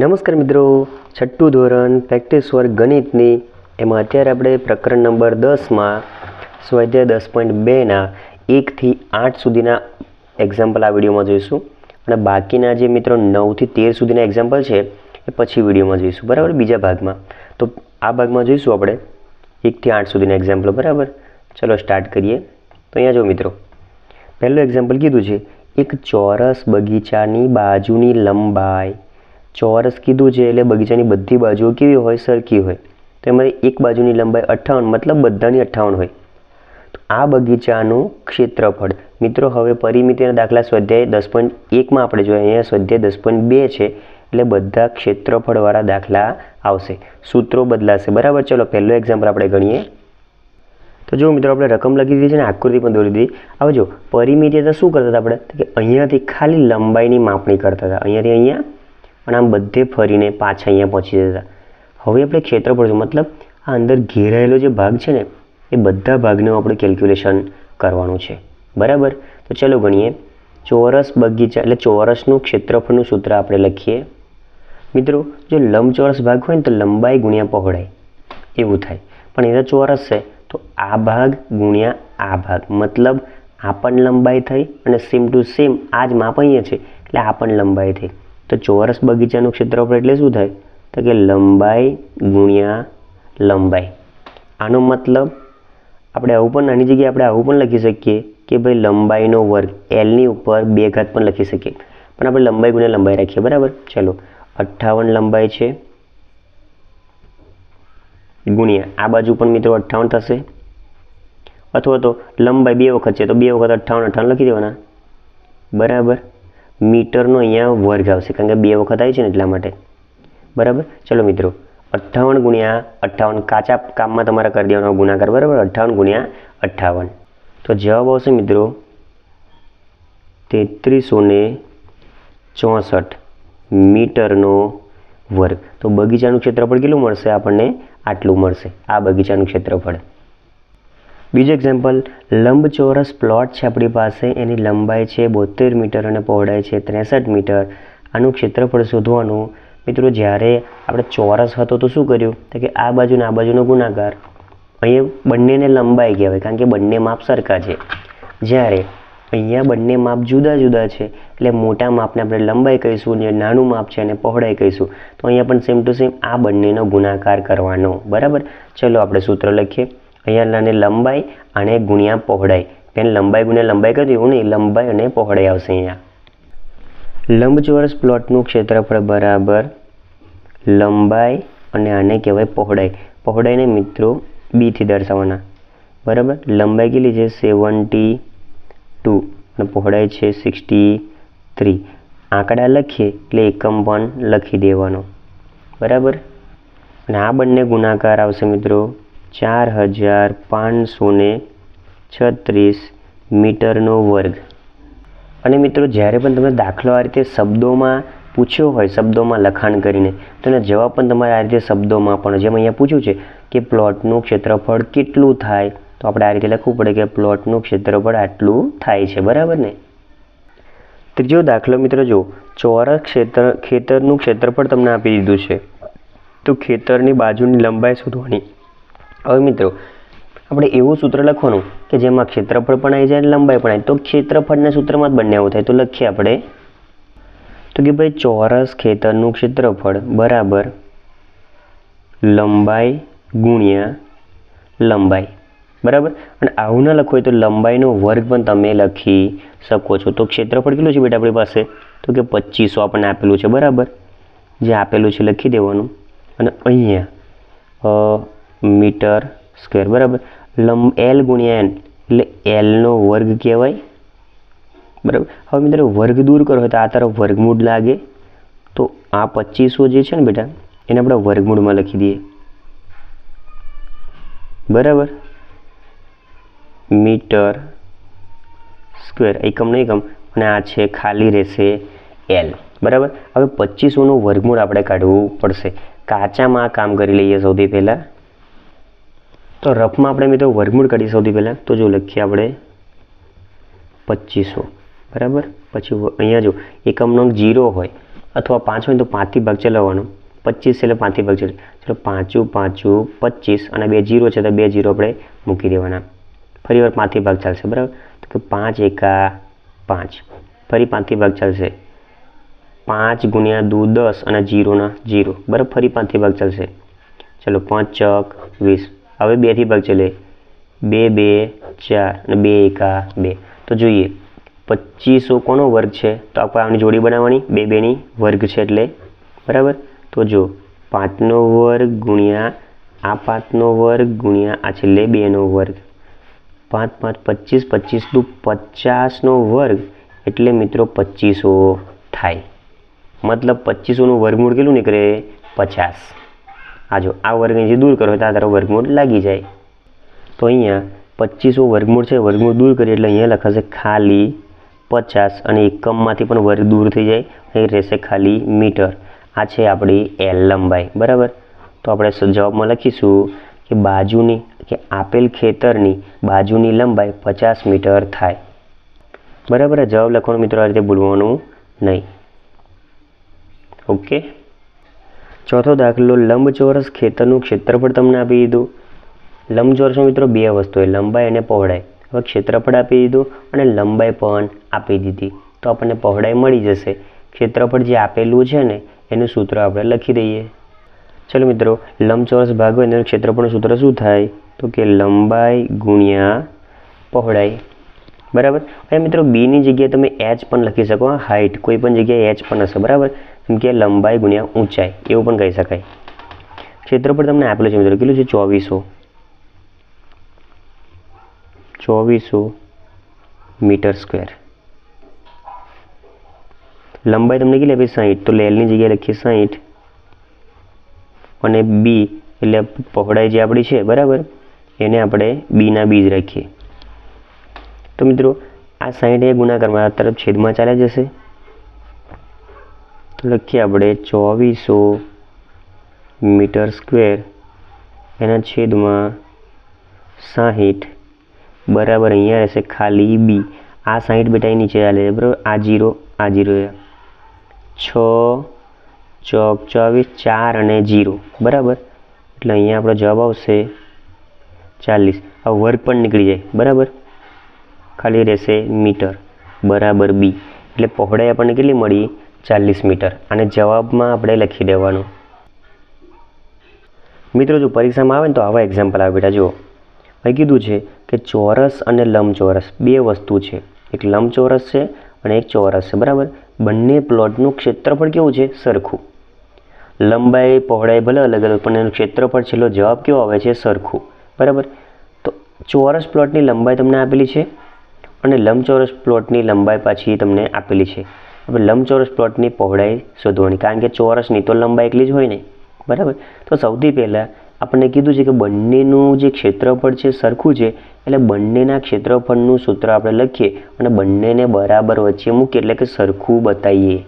નમસ્કાર મિત્રો, છઠ્ઠું ધોરણ પ્રેક્ટિસ વર્ગ ગણિતની. એમાં અત્યારે આપણે પ્રકરણ નંબર દસમાં સ્વાધ્યાય દસ પોઈન્ટ બેના એકથી આઠ સુધીના એક્ઝામ્પલ આ વિડીયોમાં જોઈશું. અને બાકીના જે મિત્રો નવથી તેર સુધીના એક્ઝામ્પલ છે, એ પછી વિડીયોમાં જોઈશું. બરાબર? બીજા ભાગમાં. તો આ ભાગમાં જોઈશું આપણે એકથી આઠ સુધીના એક્ઝામ્પલ બરાબર? ચલો સ્ટાર્ટ કરીએ. તો અહીંયા જો મિત્રો, પહેલું એક્ઝામ્પલ કીધું છે, એક ચોરસ બગીચાની બાજુની લંબાઈ ચોરસ કીધું છે એટલે બગીચાની બધી બાજુઓ કેવી હોય? સરખી હોય. તો એમાં એક બાજુની લંબાઈ અઠ્ઠાવન મતલબ બધાની અઠ્ઠાવન હોય. તો આ બગીચાનું ક્ષેત્રફળ. મિત્રો, હવે પરિમિતિના દાખલા સ્વાધ્યાય દસ પોઈન્ટ એકમાં આપણે જોઈએ. અહીંયા સ્વાધ્યાય દસ પોઈન્ટ બે છે, એટલે બધા ક્ષેત્રફળવાળા દાખલા આવશે. સૂત્રો બદલાશે. બરાબર? ચલો, પહેલો એક્ઝામ્પલ આપણે ગણીએ. તો જો મિત્રો, આપણે રકમ લખી દીધી છે ને, આકૃતિ પણ દોરી દીધી. હવે જો પરિમિતિ શું કરતા હતા આપણે? કે અહીંયાથી ખાલી લંબાઈની માપણી કરતા હતા. અહીંયાથી અહીંયા અને આમ બધે ફરીને પાછા અહીંયા પહોંચી જતા હવે આપણે ક્ષેત્રફળ છે મતલબ આ અંદર ઘેરાયેલો જે ભાગ છે ને, એ બધા ભાગનું આપણે કેલ્ક્યુલેશન કરવાનું છે. બરાબર? તો ચલો ગણીએ. ચોરસ બગીચા, એટલે ચોરસનું ક્ષેત્રફળનું સૂત્ર આપણે લખીએ. મિત્રો, જો લંબચોરસ ભાગ હોય ને, તો લંબાઈ ગુણ્યા પહોળાઈ. એવું થાય. પણ એના ચોરસ છે. તો આ ભાગ ગુણ્યા આ ભાગ. મતલબ આ પણ લંબાઈ થઈ અને સેમ ટુ સેમ આ જ માપ અહીંયા છે. એટલે આ પણ લંબાઈ થઈ. તો ચોરસ બગીચાનું ક્ષેત્રફળ એટલે શું થાય? તો કે લંબાઈ ગુણ્યા લંબાઈ. આનો મતલબ આપણે આવું પણ નાની જગ્યાએ આપણે આવું પણ લખી શકીએ કે ભાઈ લંબાઈનો વર્ગ એલની ઉપર બે ઘાત પણ લખી શકીએ. પણ આપણે લંબાઈ ગુણ્યા લંબાઈ રાખીએ, બરાબર? ચલો. અઠ્ઠાવન લંબાઈ છે. ગુણ્યા. આ બાજુ પણ મિત્રો અઠ્ઠાવન થશે. અથવા તો લંબાઈ બે વખત છે, તો બે વખત અઠ્ઠાવન અઠ્ઠાવન લખી દેવાના. બરાબર? મીટરનો અહીંયા વર્ગ આવશે, કારણ કે બે વખત આવી છે ને એટલા માટે. બરાબર? ચલો મિત્રો, અઠ્ઠાવન ગુણ્યા અઠ્ઠાવન કાચા કામમાં તમારે કરી દેવાનો ગુણાકાર, બરાબર? અઠ્ઠાવન ગુણ્યા અઠ્ઠાવન. તો જવાબ આવશે મિત્રો તેત્રીસો ને ચોસઠ મીટરનો વર્ગ. તો બગીચાનું ક્ષેત્રફળ કેટલું મળશે? આપણને આટલું મળશે. આ બગીચાનું ક્ષેત્રફળ. બીજું એક્ઝામ્પલ લંબચોરસ પ્લોટ છે આપણી પાસે. એની લંબાઈ છે બોતેર મીટર અને પહોળાઈ છે ત્રેસઠ મીટર. આનું ક્ષેત્રફળ શોધવાનું. મિત્રો, જ્યારે આપણે ચોરસ હતો તો શું કર્યું? તો કે આ બાજુ ને આ બાજુનો ગુણાકાર. અહીંયા બંનેને લંબાઈ કહેવાય, કારણ કે બંને માપ સરખા છે. જ્યારે અહીંયા બંને માપ જુદા જુદા છે, એટલે મોટા માપને આપણે લંબાઈ કહીશું જે નાનું માપ છે એને પહોળાઈ કહીશું. તો અહીંયા પણ સેમ ટુ સેમ આ બંનેનો ગુણાકાર કરવાનો. બરાબર? ચલો આપણે સૂત્ર લખીએ. અહીંયા લંબાઈ અને ગુણ્યા પહોળાઈ. પેન લંબાઈ ગુણ્યા લંબાઈ કરી એવું નહીં, લંબાઈ અને પહોળાઈ આવશે અહીંયા. લંબચોરસ પ્લોટનું ક્ષેત્રફળ બરાબર લંબાઈ અને આને કહેવાય પહોળાઈ. પહોળાઈને મિત્રો બીથી દર્શાવવાના. બરાબર? લંબાઈ કેટલી છે? Seventy two. અને પહોળાઈ છે સિક્સટી થ્રી. આંકડા લખીએ એટલે એકમ પણ લખી દેવાનો. બરાબર? અને આ બંને ગુણાકાર આવશે મિત્રો. ચાર હજાર પાંચસો ને છત્રીસ મીટરનો વર્ગ. અને મિત્રો, જ્યારે પણ તમે દાખલો આ રીતે શબ્દોમાં પૂછ્યો હોય, શબ્દોમાં લખાણ કરીને, તો એનો જવાબ પણ તમારે આ રીતે શબ્દોમાં પણ, જેમ અહીંયા પૂછ્યું છે કે પ્લોટનું ક્ષેત્રફળ કેટલું થાય, તો આપણે આ રીતે લખવું પડે કે પ્લોટનું ક્ષેત્રફળ આટલું થાય છે. બરાબર ને? ત્રીજો દાખલો, મિત્રો જો ચોરસ ક્ષેત્ર, ખેતરનું ક્ષેત્રફળ તમને આપી દીધું છે. તો ખેતરની બાજુની લંબાઈ શોધવાની. હવે મિત્રો, આપણે એવું સૂત્ર લખવાનું કે જેમાં ક્ષેત્રફળ પણ આવી જાય લંબાઈ પણ આવી તો ક્ષેત્રફળના સૂત્રમાં જ બંને આવું થાય. તો લખીએ આપણે. તો કે ભાઈ ચોરસ ખેતરનું ક્ષેત્રફળ બરાબર લંબાઈ ગુણ્યા લંબાઈ. બરાબર? અને આવું ના લખવું હોય તો લંબાઈનો વર્ગ પણ તમે લખી શકો છો. તો ક્ષેત્રફળ કેટલું છે બેટા આપણી પાસે? તો કે પચીસો આપણને આપેલું છે. બરાબર? જે આપેલું છે લખી દેવાનું. અને અહીંયા મીટર સ્ક્વેર, બરાબર? લંબ એલ ગુણ્યા એન એટલે એલનો વર્ગ કહેવાય, બરાબર? હવે મિત્રો વર્ગ દૂર કરો, તો આ તરફ વર્ગમૂળ લાગે. તો આ પચીસો જે છે ને બેટા, એને આપણે વર્ગમૂળમાં લખી દઈએ. બરાબર? મીટર સ્ક્વેર એકમ નહીં એકમ અને આ છે ખાલી રહેશે એલ બરાબર? હવે પચીસોનું વર્ગમૂળ આપણે કાઢવું પડશે. કાચામાં કામ કરી લઈએ સૌથી પહેલાં. તો રફમાં આપણે મિત્રો વર્ગમૂળ કાઢીએ સૌથી પહેલાં. તો જો લખીએ આપણે પચીસો. બરાબર? પછી અહીંયા જો એકમનો જીરો હોય અથવા પાંચ હોય તો પાંચથી ભાગ ચલાવવાનો. પચીસ એટલે પાંચથી ભાગ ચલાવ ચલો પાંચું પાંચું, પચીસ અને બે જીરો છે તો બે જીરો આપણે મૂકી દેવાના. ફરી વાર પાંચથી ભાગ ચાલશે, બરાબર? તો કે પાંચ એકા પાંચ. ફરી પાંચથી ભાગ ચાલશે. પાંચ ગુણ્યા દૂ દસ અને જીરોના જીરો. બરાબર? ફરી પાંચથી ભાગ ચાલશે. ચલો પાંચ ચક વીસ. હવે બેથી ભાગ ચલે બે બે, ચાર અને બે, એકા બે. તો જોઈએ, પચીસો કોનો વર્ગ છે? તો આપણે આની જોડી બનાવવાની. બે બેની વર્ગ છે એટલે, બરાબર? તો જો, પાંચનો વર્ગ ગુણ્યા આ પાંચનો વર્ગ ગુણ્યા આ છેલ્લે બેનો વર્ગ. પાંચ પાંચ, પચીસ પચીસ દુ પચાસનો વર્ગ એટલે મિત્રો પચીસો થાય. મતલબ પચીસોનું વર્ગમૂળ કેટલું નીકળે? પચાસ. આ જો આ વર્ગ અહીંથી દૂર કરો તો આ તારો વર્ગમૂળ લાગી જાય. તો અહીંયા પચીસો વર્ગમૂળ છે, વર્ગમૂળ દૂર કરીએ એટલે અહીંયા લખાશે ખાલી પચાસ અને એકમમાંથી પણ વર્ગ દૂર થઈ જાય. અહીં રહેશે ખાલી મીટર. આ છે આપણી એલ લંબાઈ, બરાબર? તો આપણે જવાબમાં લખીશું કે બાજુની, કે આપેલ ખેતરની બાજુની લંબાઈ પચાસ મીટર થાય. બરાબર? જવાબ લખવાનો મિત્રો આ રીતે ભૂલવાનું નહીં. ઓકે? ચોથો દાખલો, લંબચોરસ ખેતરનું ક્ષેત્રફળ તમને આપી દીધું. લંબચોરસમાં મિત્રો બે વસ્તુ હોય, લંબાઈ અને પહોળાઈ. હવે ક્ષેત્રફળ આપી દીધું અને લંબાઈ પણ આપી દીધી. તો આપણને પહોળાઈ મળી જશે. ક્ષેત્રફળ જે આપેલું છે ને, એનું સૂત્ર આપણે લખી દઈએ. ચલો મિત્રો, લંબચોરસ ભાગ હોય એનું ક્ષેત્રફળનું સૂત્ર શું થાય? તો કે લંબાઈ ગુણ્યા પહોળાઈ. બરાબર? હવે મિત્રો બીની જગ્યાએ તમે એચ પણ લખી શકો હાઇટ કોઈ પણ જગ્યાએ એચ પણ હશે, બરાબર? જેમ કે લંબાઈ ગુણ્યા ઊંચાઈ, એવું પણ કહી શકાય. ક્ષેત્રફળ તમને આપેલું છે મિત્રો, કેટલું છે? ચોવીસો. ચોવીસો મીટર સ્ક્વેર. લંબાઈ તમને કેટલી આપી? સાહીઠ. તો લેલની જગ્યાએ લખીએ સાહીઠ. અને બી, એટલે પહોળાઈ જે આપણી છે, બરાબર? એને આપણે બીના બીજ રાખીએ. તો મિત્રો, આ સાહીઠ એ ગુણાકારમાં તરફ છેદમાં ચાલ્યા જશે. લખીએ આપણે ચોવીસો મીટર સ્ક્વેર એના છેદમાં સાહીઠ બરાબર અહીંયા રહેશે ખાલી બી. આ સાહીઠ બેટા નીચે ચાલે છે બરાબર? આ જીરો આ જીરો છ, ચોક ચોવીસ, ચાર અને જીરો. બરાબર? એટલે અહીંયા આપણો જવાબ આવશે ચાલીસ. આ વર્ગ પણ નીકળી જાય. બરાબર? ખાલી રહેશે મીટર. બરાબર બી. એટલે પહોળાઈ આપણને કેટલી મળી? ચાલીસ મીટર. અને જવાબમાં આપણે લખી દેવાનું. મિત્રો, જો પરીક્ષામાં આવે ને તો આવા એક્ઝામ્પલ આવે બેટા, જુઓ. મેં કીધું છે કે ચોરસ અને લંબચોરસ બે વસ્તુ છે. એક લંબચોરસ છે અને એક ચોરસ છે. બરાબર? બંને પ્લોટનું ક્ષેત્રફળ કેવું છે? સરખું. લંબાઈ, પહોળાઈ ભલે અલગ અલગ, પણ એનું ક્ષેત્રફળ છેલ્લો જવાબ કેવો આવે છે? સરખું. બરાબર? તો ચોરસ પ્લોટની લંબાઈ તમને આપેલી છે અને લંબચોરસ પ્લોટની લંબાઈ પાછી તમને આપેલી છે. આપણે લંબચોરસ પ્લોટની પહોળાઈ શોધવાની, કારણ કે ચોરસની તો લંબાઈ એટલી જ હોય ને. બરાબર? તો સૌથી પહેલાં આપણને કીધું છે કે બંનેનું જે ક્ષેત્રફળ છે સરખું છે, એટલે બંનેના ક્ષેત્રફળનું સૂત્ર આપણે લખીએ અને બંનેને બરાબર વચ્ચે મૂકીએ, એટલે કે સરખું બતાવીએ.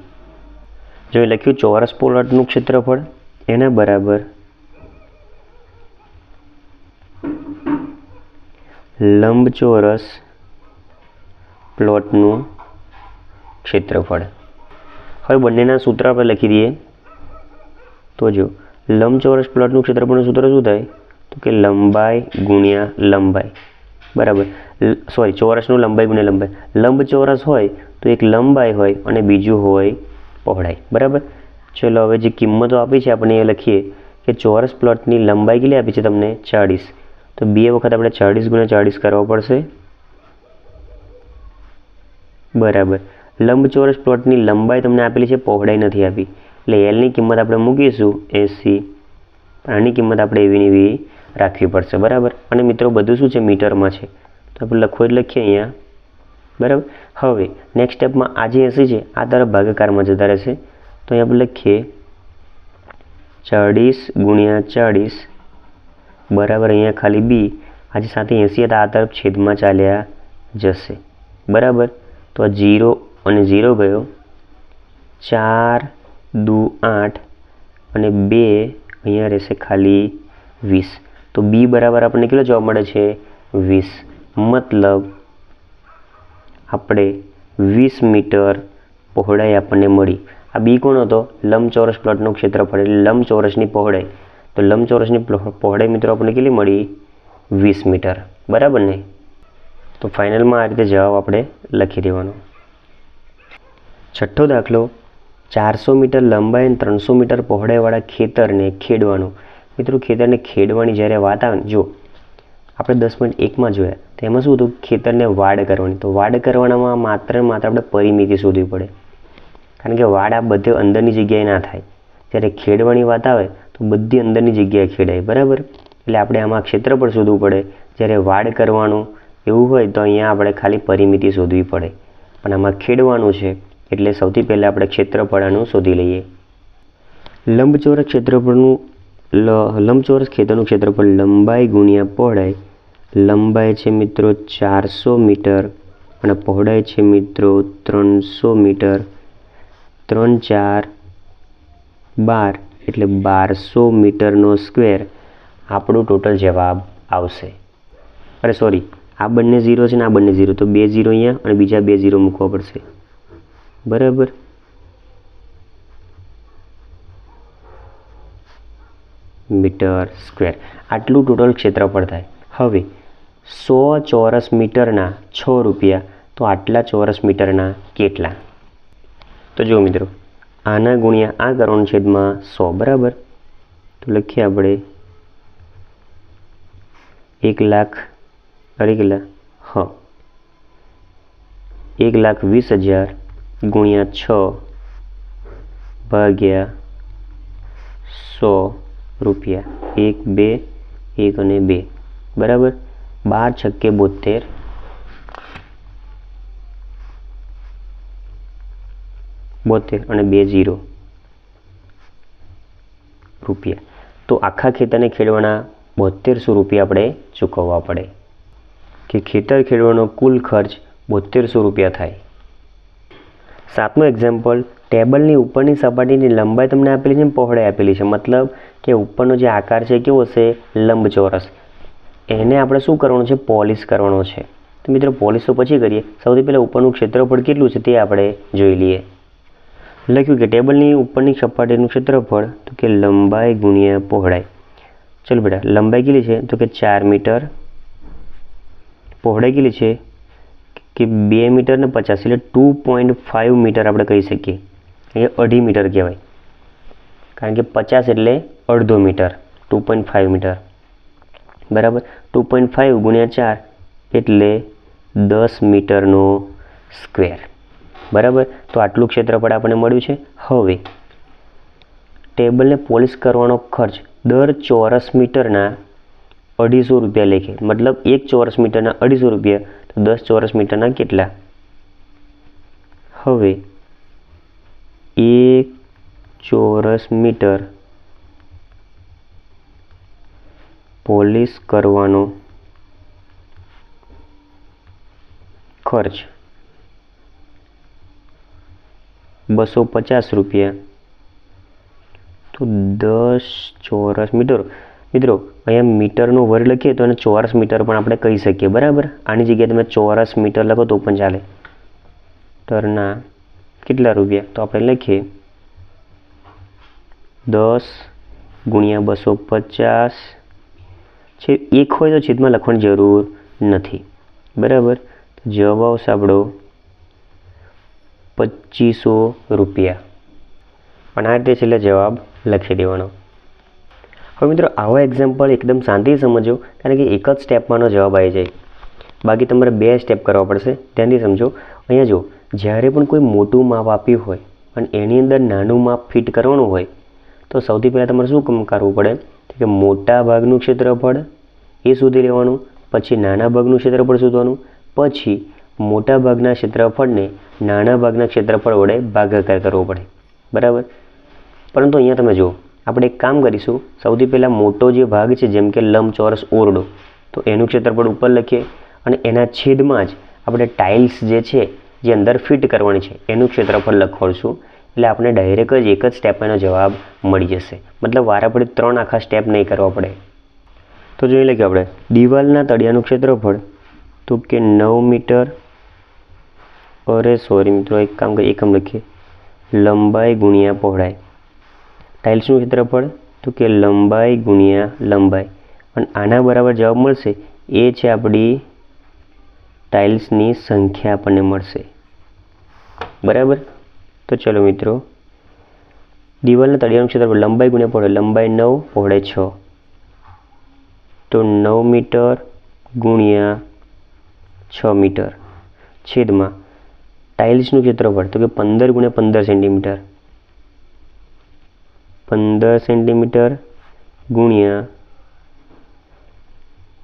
જો એ લખ્યું, ચોરસ પોલટનું ક્ષેત્રફળ, એના બરાબર લંબચોરસ પ્લોટનું ક્ષેત્રફળ. હવે બંનેના સૂત્ર આપણે લખી દઈએ. તો જો લંબચોરસ પ્લોટનું ક્ષેત્રફળનું સૂત્ર શું થાય? તો કે લંબાઈ ગુણ્યા લંબાઈ. બરાબર. સોરી, ચોરસનું લંબાઈ ગુણ્યા લંબાઈ. લંબચોરસ હોય તો એક લંબાઈ હોય અને બીજું હોય પહોળાઈ. બરાબર? ચલો, હવે જે કિંમતો આપી છે, આપણે એ લખીએ કે ચોરસ પ્લોટની લંબાઈ કેટલી આપી છે તમને? ચાળીસ. તો બે વખત આપણે ચાળીસ ગુણ્યા ચાળીસ કરવા પડશે. બરાબર. લંબચોરસ પ્લોટની લંબાઈ તમને આપેલી છે, પહોળાઈ નથી આપી. એટલે એલની કિંમત આપણે મૂકીશું એસી આની કિંમત આપણે એવીને એવી રાખવી પડશે, બરાબર? અને મિત્રો, બધું શું છે? મીટરમાં છે. તો આપણે લખવું જ લખીએ અહીંયા. બરાબર? હવે નેક્સ્ટ સ્ટેપમાં આ જે એસી છે, આ તરફ ભાગાકારમાં જતા રહેશે. તો અહીંયા આપણે લખીએ, ચાળીસ ગુણ્યા ચાળીસ, બરાબર અહીંયા ખાલી બી આજે સાથે એંસી હતા, આ તરફ છેદમાં ચાલ્યા જશે. બરાબર? તો આ જીરો અને ઝીરો ગયો. ચાર, દુ, આઠ અને બે અહીંયા રહેશે ખાલી વીસ. તો બી બરાબર આપણને કેટલો જવાબ મળે છે? વીસ. મતલબ આપણે વીસ મીટર પહોળાઈ આપણને મળી. આ બી કોણ હતો? લંબચોરસ પ્લોટનું ક્ષેત્રફળ એટલે લંબચોરસની પહોળાઈ. તો લંબચોરસની પહોળાઈ મિત્રો આપણને કેટલી મળી? વીસ મીટર. બરાબર ને? તો ફાઇનલમાં આ રીતે જવાબ આપણે લખી દેવાનો. છઠ્ઠો દાખલો, ચારસો મીટર લંબાઈ અને ત્રણસો મીટર પહોળાઈવાળા ખેતરને ખેડવાનું. મિત્રો, ખેતરને ખેડવાની જ્યારે વાત આવે ને જો આપણે દસ મિનિટ એકમાં જોયા. તો એમાં શું હતું? ખેતરને વાડ કરવાની. તો વાડ કરવાનામાં માત્ર માત્ર આપણે પરિમિતિ શોધવી પડે. કારણ કે વાડ આ બધે અંદરની જગ્યાએ ના થાય. જ્યારે ખેડવાની વાત આવે, તો બધી અંદરની જગ્યાએ ખેડાય. બરાબર? એટલે આપણે આમાં ક્ષેત્રફળ શોધવું પડે. જ્યારે વાડ કરવાનું એવું હોય, તો અહીંયા આપણે ખાલી પરિમિતિ શોધવી પડે. પણ આમાં ખેડવાનું છે. એટલે સૌથી પહેલાં આપણે ક્ષેત્રફળ શોધી લઈએ. લંબચોરસ ક્ષેત્રફળનું લંબચોરસ ખેતરનું ક્ષેત્રફળ લંબાઈ ગુણ્યા પહોળાઈ. લંબાઈ છે મિત્રો ચારસો મીટર અને પહોળાઈ છે મિત્રો ત્રણસો મીટર. ત્રણ ચાર બાર એટલે બારસો મીટરનો સ્ક્વેર આપણો ટોટલ જવાબ આવશે. અરે સોરી આ બંને ઝીરો છે ને આ બંને ઝીરો તો બે ઝીરો અહીંયા અને બીજા બે ઝીરો મૂકવા પડશે. બરાબર. Metre square. આટલું ટોટલ ક્ષેત્રફળ થાય. હવે, સો ચોરસ મીટરના છ રૂપિયા, તો આટલા ચોરસ મીટરના કેટલા? તો જુઓ મિત્રો, આના ગુણ્યા આ કરોણ છેદમાં સો, બરાબર? તો લખીએ આપણે એક લાખ અઢી કેટલા? હ. એક લાખ વીસ હજાર ગુણ્યા છ ભાગ્યા સો રૂપિયા. એક, બે, એક અને બે. બરાબર? બાર છક્કે બોતેર બોતેર અને બે ઝીરો રૂપિયા. તો આખા ખેતરને ખેડવાના બોતેરસો રૂપિયા આપણે ચૂકવવા પડે. કે ખેતર ખેડવાનો કુલ ખર્ચ બોતેરસો રૂપિયા થાય. સાતમું એક્ઝામ્પલ ટેબલની ઉપરની સપાટીની લંબાઈ તમને આપેલી છે ને પહોળાઈ આપેલી છે. મતલબ કે ઉપરનો જે આકાર છે કેવો હશે? લંબચોરસ. એને આપણે શું કરવાનું છે? પોલિશ કરવાનો છે. તો મિત્રો, પોલિશ તો પછી કરીએ. સૌથી પહેલાં ઉપરનું ક્ષેત્રફળ કેટલું છે તે આપણે જોઈ લઈએ. લખ્યું કે ટેબલની ઉપરની સપાટીનું ક્ષેત્રફળ, તો કે લંબાઈ ગુણ્યા પહોળાઈ. ચલો બેટા, લંબાઈ કેટલી છે? તો કે ચાર મીટર. પહોળાઈ કેટલી છે? કે બે મીટર ને પચાસ, એટલે ટુ પોઈન્ટ ફાઇવ મીટર આપણે કહી શકીએ. એ અઢી મીટર કહેવાય. કારણ કે પચાસ એટલે અડધો metre, two point five metre. બરાબર? ટુ પોઈન્ટ ફાઇવ ગુણ્યા ચાર એટલે દસ મીટરનો સ્ક્વેર. બરાબર? તો આટલું ક્ષેત્રફળ આપણને મળ્યું છે. હવે, ટેબલને પોલિશ કરવાનો ખર્ચ દર ચોરસ મીટરના અઢીસો રૂપિયા લેખે. મતલબ એક ચોરસ મીટરના અઢીસો રૂપિયા તો દસ ચોરસ મીટરના કેટલા? હવે એક ચોરસ મીટર પોલિશ કરવાનો ખર્ચ બસો પચાસ રૂપિયા. તો દસ ચોરસ મીટર મિત્રો, અહીંયા મીટરનો વર્ગ લખીએ તો એને ચોરસ મીટર પણ આપણે કહી શકીએ, બરાબર? આની જગ્યાએ તમે ચોરસ મીટર લખો તો પણ ચાલે. તરના કેટલા રૂપિયા? તો આપણે લખીએ. દસ ગુણ્યા બસો પચાસ. છે, એક હોય તો છેદમાં લખવાની જરૂર નથી. બરાબર? જવાબ આવશે આપણો પચીસો રૂપિયા. પણ આ રીતે છેલ્લે જવાબ લખી દેવાનો. હવે મિત્રો, આવો એક્ઝામ્પલ એકદમ શાંતિથી સમજો, કારણ કે એક જ સ્ટેપમાંનો જવાબ આવી જાય. બાકી તમારે બે સ્ટેપ કરવા પડશે. ધ્યાનથી સમજો. અહીંયા જો જ્યારે પણ કોઈ મોટું માપ આપ્યું હોય અને એની અંદર નાનું માપ ફિટ કરવાનું હોય, તો સૌથી પહેલાં તમારે શું કામ કરવું પડે? કે મોટા ભાગનું ક્ષેત્રફળ એ શોધી લેવાનું, પછી નાના ભાગનું ક્ષેત્રફળ શોધવાનું, પછી મોટા ભાગના ક્ષેત્રફળને નાના ભાગના ક્ષેત્રફળ વડે ભાગાકાર કરવો પડે. બરાબર? પરંતુ અહીંયા તમે જુઓ આપણે એક કામ કરીશું, સૌથી પહેલાં મોટો જે ભાગ છે, જેમ કે લંબચોરસ ઓરડો, તો એનું ક્ષેત્રફળ ઉપર લખીએ અને એના છેદમાં જ આપણે ટાઇલ્સ જે છે, જે અંદર ફિટ કરવાની છે, એનું ક્ષેત્રફળ લખવાડશું એટલે આપણે ડાયરેક્ટ જ એક જ સ્ટેપ એનો જવાબ મળી જશે. મતલબ વારાફળી ત્રણ આખા સ્ટેપ નહીં કરવા પડે. તો જોઈ લઈએ આપણે, દિવાલના તળિયાનું ક્ષેત્રફળ, તો કે નવ મીટર, અરે સોરી મિત્રો, એક કામ કરીએ એકમ લખીએ. લંબાઈ ગુણ્યા પહોળાઈ. ટાઇલ્સનું ક્ષેત્રફળ તો કે લંબાઈ ગુણ્યા લંબાઈ. અને આના બરાબર જવાબ મળશે, એ છે આપણી ટાઇલ્સની સંખ્યા આપણને મળશે. બરાબર? તો ચલો મિત્રો, દિવાલના તળિયાનું ક્ષેત્રફળ લંબાઈ ગુણ્યા પહોળે લંબાઈ નવ પહોળે છ. તો નવ મીટર ગુણ્યા છ મીટર છેદમાં ટાઇલ્સનું ક્ષેત્રફળ, તો કે પંદર ગુણ્યા પંદર સેન્ટીમીટર. પંદર સેન્ટીમીટર ગુણ્યા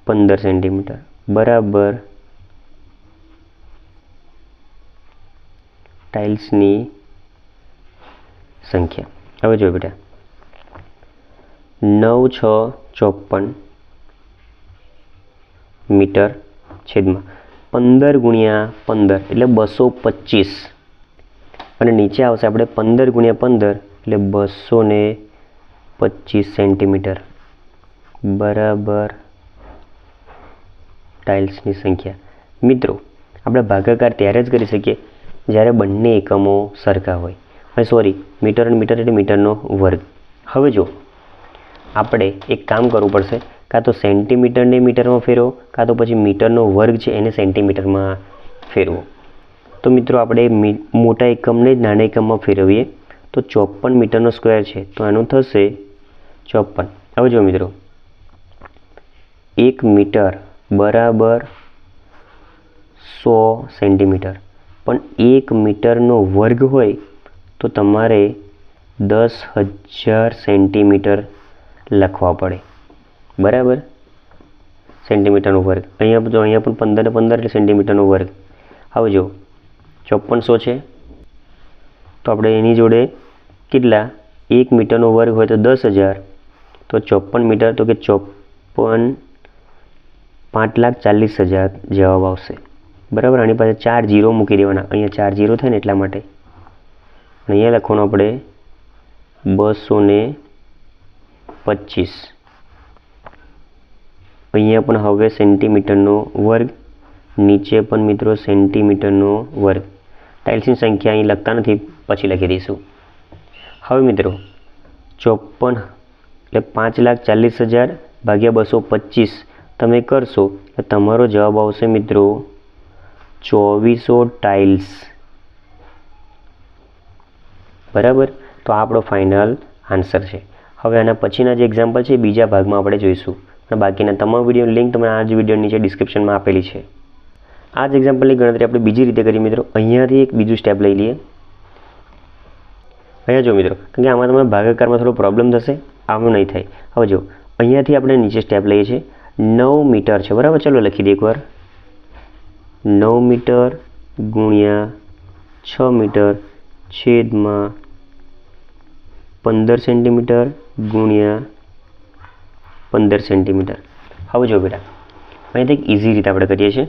પંદર સેન્ટીમીટર. બરાબર. ટાઇલ્સની સંખ્યા. હવે જો બેટા. નવ છ ચોપન મીટર છેદમાં. પંદર ગુણ્યા પંદર એટલે બસો પચીસ. અને નીચે આવશે આપણે પંદર ગુણ્યા પંદર. એટલે બસો ને પચીસ સેન્ટીમીટર. બરાબર. ટાઇલ્સની સંખ્યા. મિત્રો, આપણે ભાગાકાર ત્યારે જ કરી શકીએ જ્યારે બંને એકમો સરખા હોય. અને સોરી મીટર અને મીટર એટલે મીટરનો વર્ગ. હવે જો આપણે એક કામ કરવું પડશે. કાં તો સેન્ટીમીટરને મીટરમાં ફેરવો, કાં તો પછી મીટરનો વર્ગ છે એને સેન્ટીમીટરમાં ફેરવો. તો મિત્રો, આપણે મોટા એકમને જ નાના એકમમાં ફેરવીએ. તો ચોપન મીટરનો સ્ક્વેર છે. તો એનું થશે ચોપન. હવે જો મિત્રો. એક મીટર બરાબર સો સેન્ટીમીટર. પણ એક મીટરનો વર્ગ હોય તો તમારે દસ હજાર સેન્ટીમીટર લખવા પડે. બરાબર? સેન્ટીમીટરનો વર્ગ. અહીંયા જો અહીંયા પણ પંદર પંદર એટલે સેન્ટીમીટરનો વર્ગ. હવે જો ચોપનસો છે. તો આપણે એની જોડે કેટલા? એક મીટરનો વર્ગ હોય તો દસ હજાર. તો ચોપન મીટર, તો કે ચોપન પાંચ લાખ ચાલીસ હજાર જવાબ આવશે. બરાબર? આની પાસે ચાર જીરો મૂકી દેવાના. અહીંયા ચાર જીરો થાય ને એટલા માટે. અહીંયા લખવાનું આપણે બસો ને પચીસ. અહીંયા પણ હવે સેન્ટીમીટરનો વર્ગ, નીચે પણ મિત્રો સેન્ટીમીટરનો વર્ગ. ટાઇલ્સની સંખ્યા અહીં લખતા નથી. પછી લખી દઈશું. હવે મિત્રો, ચોપન એટલે પાંચ લાખ ચાલીસ હજાર ભાગ્યા બસો પચીસ તમે કરશો તો તમારો જવાબ આવશે મિત્રો ચોવીસો ટાઇલ્સ. બરાબર? તો આપણો ફાઇનલ આન્સર છે. હવે આના પછીના જે એક્ઝામ્પલ છે બીજા ભાગમાં આપણે જોઈશું. અને બાકીના તમામ વીડિયો લિંક તમને આ જ વીડિયો નીચે ડિસ્ક્રિપ્શનમાં આપેલી છે. આ જ એક્ઝામ્પલની ગણતરી આપણે બીજી રીતે કરીએ મિત્રો. અહીંયાથી એક બીજું સ્ટેપ લઈ લઈએ. અહીંયા જો મિત્રો કે આમાં તમારે ભાગાકારમાં થોડો પ્રોબ્લેમ થશે આમ નહીં થાય. હવે જો, અહીંયાથી આપણે નીચે સ્ટેપ લઈએ છીએ. નવ મીટર છે, બરાબર? ચલો લખી દઈએ એકવાર. નવ મીટર ગુણ્યા છ મીટર છેદમાં પંદર સેન્ટીમીટર ગુણ્યા પંદર સેન્ટીમીટર. હવે જો બેટા અહીંથી એક ઇઝી રીતે આપણે કરીએ છીએ.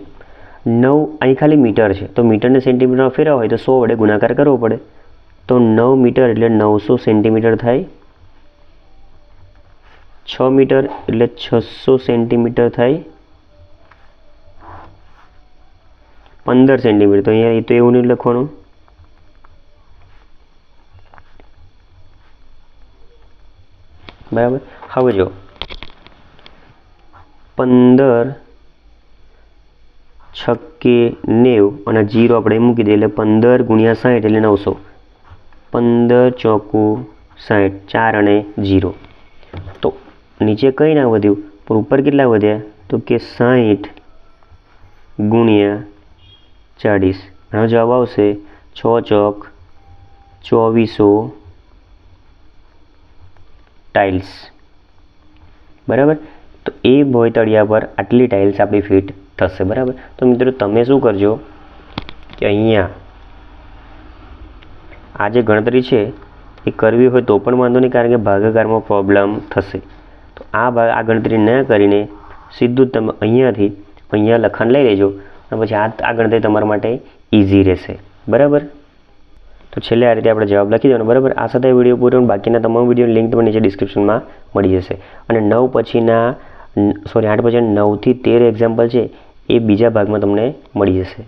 નવ, અહીં ખાલી મીટર છે. તો મીટરને સેન્ટીમીટરમાં ફેરવા હોય તો સો વડે ગુણાકાર કરવો પડે. તો નવ મીટર એટલે નવસો સેન્ટીમીટર થાય. છ મીટર એટલે છસો સેન્ટીમીટર થાય. પંદર સેન્ટીમીટર. તો અહીંયા એ તો એવું નહીં લખવાનું. બરાબર? હવે જો. પંદર છક્કે નેવ અને જીરો આપણે મૂકી દઈએ એટલે પંદર ગુણ્યા સાઠ એટલે નવસો. પંદર ચોકું સાઠ ચાર અને જીરો તો નીચે કંઈ ના વધ્યું? પણ ઉપર કેટલા વધ્યા? તો કે સાઠ ગુણ્યા ચાળીસ. આનો જવાબ આવશે છ ચોક ચોવીસો ટાઇલ્સ. બરાબર? તો એ ભોયતળિયા પર આટલી ટાઇલ્સ આપણી ફિટ થશે. બરાબર? તો મિત્રો તમે શું કરજો કે અહીંયા આ જે ગણતરી છે, એ કરવી હોય તો પણ વાંધો નહીં, કારણ કે ભાગાકારમાં પ્રોબ્લેમ થશે. તો આ ભાગ આ ગણતરી ન કરીને સીધું તમે અહીંયાથી અહીંયા લખાણ લઈ લેજો અને પછી આ આ ગણતરી તમારા માટે ઇઝી રહેશે. બરાબર? તો છેલ્લે આ રીતે આપણે જવાબ લખી દેવાનો, બરાબર? આ સાથે વીડિયો પૂરો બાકીના તમામ વીડિયો લિંક તમને નીચે ડિસ્ક્રિપ્શનમાં મળી જશે. અને નવ પછીના સોરી આઠ પછી નવથી તેર એક્ઝામ્પલ છે, એ બીજા ભાગમાં તમને મળી જશે.